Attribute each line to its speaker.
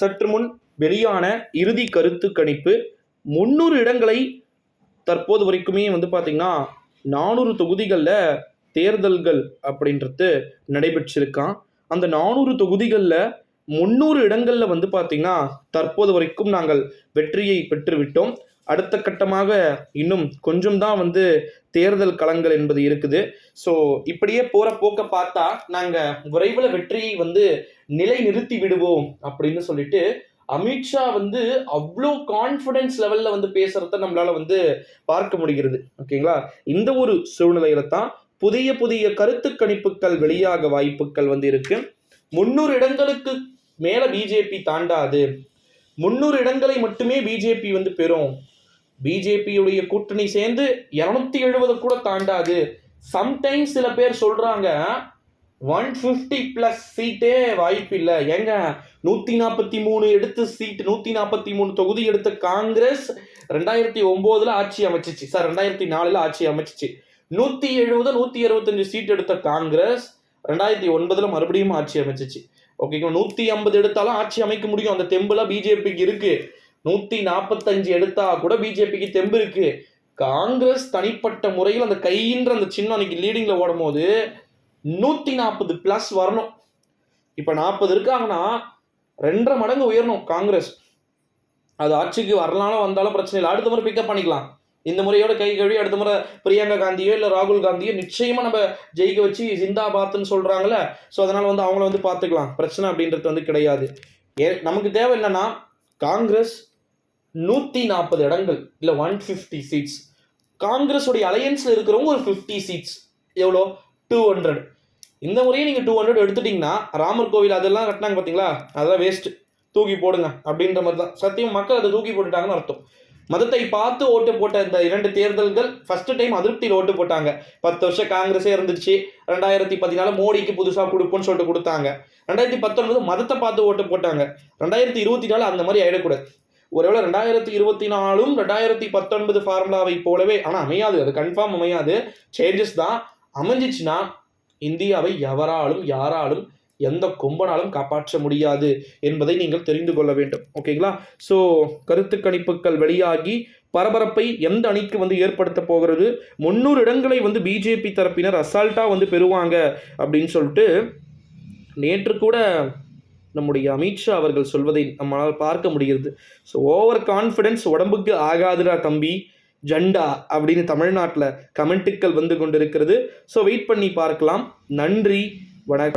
Speaker 1: சற்று முன் வெளியான இறுதி கருத்து கணிப்பு. முந்நூறு இடங்களை தற்போது வரைக்குமே வந்து பார்த்திங்கன்னா நானூறு தொகுதிகளில் தேர்தல்கள் அப்படின்றது நடைபெற்றிருக்கான் அந்த நானூறு தொகுதிகளில் முந்நூறு இடங்களில் வந்து பார்த்திங்கன்னா தற்போது வரைக்கும் நாங்கள் வெற்றியை பெற்றுவிட்டோம். அடுத்த கட்டமாக இன்னும் கொஞ்சம் தான் வந்து தேர்தல் களங்கள் என்பது இருக்குது. ஸோ இப்படியே போகிற போக்க பார்த்தா நாங்கள் விரைவில் வெற்றியை வந்து நிலை நிறுத்தி விடுவோம் அப்படின்னு சொல்லிட்டு அமித்ஷா வந்து அவ்வளோ கான்ஃபிடென்ஸ் லெவலில் வந்து பேசுகிறத நம்மளால் வந்து பார்க்க முடிகிறது. ஓகேங்களா? இந்த ஒரு சூழ்நிலையில தான் புதிய புதிய கருத்து கணிப்புகள் வெளியாக வாய்ப்புகள் வந்து இருக்கு. முன்னூறு இடங்களுக்கு மேலே பிஜேபி தாண்டாது. முந்நூறு இடங்களை மட்டுமே பிஜேபி வந்து பெறும். பிஜேபியுடைய கூட்டணி சேர்ந்து இரநூத்தி எழுபது கூட தாண்டாது. சம்டைம்ஸ் சில பேர் சொல்றாங்க ஒன் ஃபிஃப்டி ப்ளஸ் சீட்டே வாய்ப்பு இல்லை. ஏங்க? நூற்றி நாற்பத்தி மூணு எடுத்து சீட் நூற்றி நாற்பத்தி மூணு தொகுதி எடுத்த காங்கிரஸ் ரெண்டாயிரத்தி ஒம்போதில் ஆட்சி அமைச்சிச்சு. சார் ரெண்டாயிரத்தி நாலில் ஆட்சி அமைச்சிச்சு. நூற்றி எழுபது நூற்றி அறுபத்தஞ்சு சீட் எடுத்த காங்கிரஸ் ரெண்டாயிரத்தி ஒன்பதில் மறுபடியும் ஆட்சி அமைச்சிச்சு. ஓகேங்களா நூற்றி ஐம்பது எடுத்தாலும் ஆட்சி அமைக்க முடியும். அந்த தெம்புல பிஜேபிக்கு இருக்குது நூற்றி நாற்பத்தஞ்சு எடுத்தா கூட பிஜேபிக்கு தெம்பு இருக்குது காங்கிரஸ் தனிப்பட்ட முறையில் அந்த கையின்ற அந்த சின்னம் அன்னைக்கு லீடிங்கில் ஓடும் போது நூற்றி நாற்பது ப்ளஸ் வரணும். இப்போ நாற்பது இருக்காங்கன்னா ரெண்டரை மடங்கு உயரணும் காங்கிரஸ். அது ஆட்சிக்கு வரலாலும் வந்தாலும் பிரச்சனை இல்லை. அடுத்த முறை பிக்கப் பண்ணிக்கலாம். இந்த முறையோட கை கழுவி அடுத்த முறை பிரியங்கா காந்தியோ இல்லை ராகுல் காந்தியோ நிச்சயமாக நம்ம ஜெயிக்க வச்சு ஜிந்தாபாத்னு சொல்கிறாங்களே ஸோ அதனால் வந்து அவங்கள வந்து பார்த்துக்கலாம். பிரச்சனை அப்படின்றது வந்து கிடையாது. ஏ நமக்கு தேவை என்னன்னா காங்கிரஸ் நூற்றி நாற்பது இடங்கள் இல்லை ஒன் ஃபிஃப்டி சீட்ஸ் காங்கிரஸுடைய அலையன்ஸில் இருக்கிறவங்க ஒரு ஃபிஃப்டி சீட்ஸ் எவ்வளோ? டூ ஹண்ட்ரட் இந்த முறையும் நீங்கள் டூ ஹண்ட்ரட் எடுத்துட்டிங்கன்னா ராமர் கோவில் அதெல்லாம் கட்டினாங்க பார்த்தீங்களா அதெல்லாம் வேஸ்ட்டு தூக்கி போடுங்க அப்படின்ற மாதிரி தான். சத்தியம் மக்கள் அதை தூக்கி போட்டுட்டாங்கன்னு அர்த்தம். மதத்தை பார்த்து ஓட்டு போட்ட இந்த இரண்டு தேர்தல்கள் ஃபர்ஸ்ட் டைம் அதிருப்தியில் ஓட்டு போட்டாங்க. பத்து வருஷம் காங்கிரஸே இருந்துச்சு. ரெண்டாயிரத்தி பதினாலு மோடிக்கு புதுசாக கொடுப்போம்னு சொல்லிட்டு கொடுத்தாங்க. ரெண்டாயிரத்தி பத்தொன்பது மதத்தை பார்த்து ஓட்டு போட்டாங்க. ரெண்டாயிரத்தி இருபத்தி நாலு அந்த மாதிரி ஆயிடக்கூடாது. ஒருவேளை ரெண்டாயிரத்தி இருபத்தி நாலும் ரெண்டாயிரத்தி பத்தொன்பது ஃபார்முலாவை போலவே ஆனால் அமையாது அது கன்ஃபார்ம் அமையாது. சேஞ்சஸ் தான். அமைஞ்சிச்சுன்னா இந்தியாவை எவராலும் யாராலும் எந்த கொம்பனாலும் காப்பாற்ற முடியாது என்பதை நீங்கள் தெரிந்து கொள்ள வேண்டும். ஓகேங்களா ஸோ கருத்து கணிப்புகள் வெளியாகி பரபரப்பை எந்த அணிக்கு வந்து ஏற்படுத்த போகிறது? முந்நூறு இடங்களை வந்து பிஜேபி தரப்பினர் அசால்ட்டாக வந்து பெறுவாங்க அப்படின்னு சொல்லிட்டு நேற்று கூட நம்முடைய அமித்ஷா அவர்கள் சொல்வதை நம்மளால் பார்க்க முடிகிறது. ஸோ ஓவர் கான்ஃபிடென்ஸ் உடம்புக்கு ஆகாதுடா தம்பி. ஜண்டா அப்படின்னு தமிழ்நாட்டில் கமெண்ட்டுக்கள் வந்து கொண்டிருக்கிறது. ஸோ வெயிட் பண்ணி பார்க்கலாம். நன்றி வணக்கம்.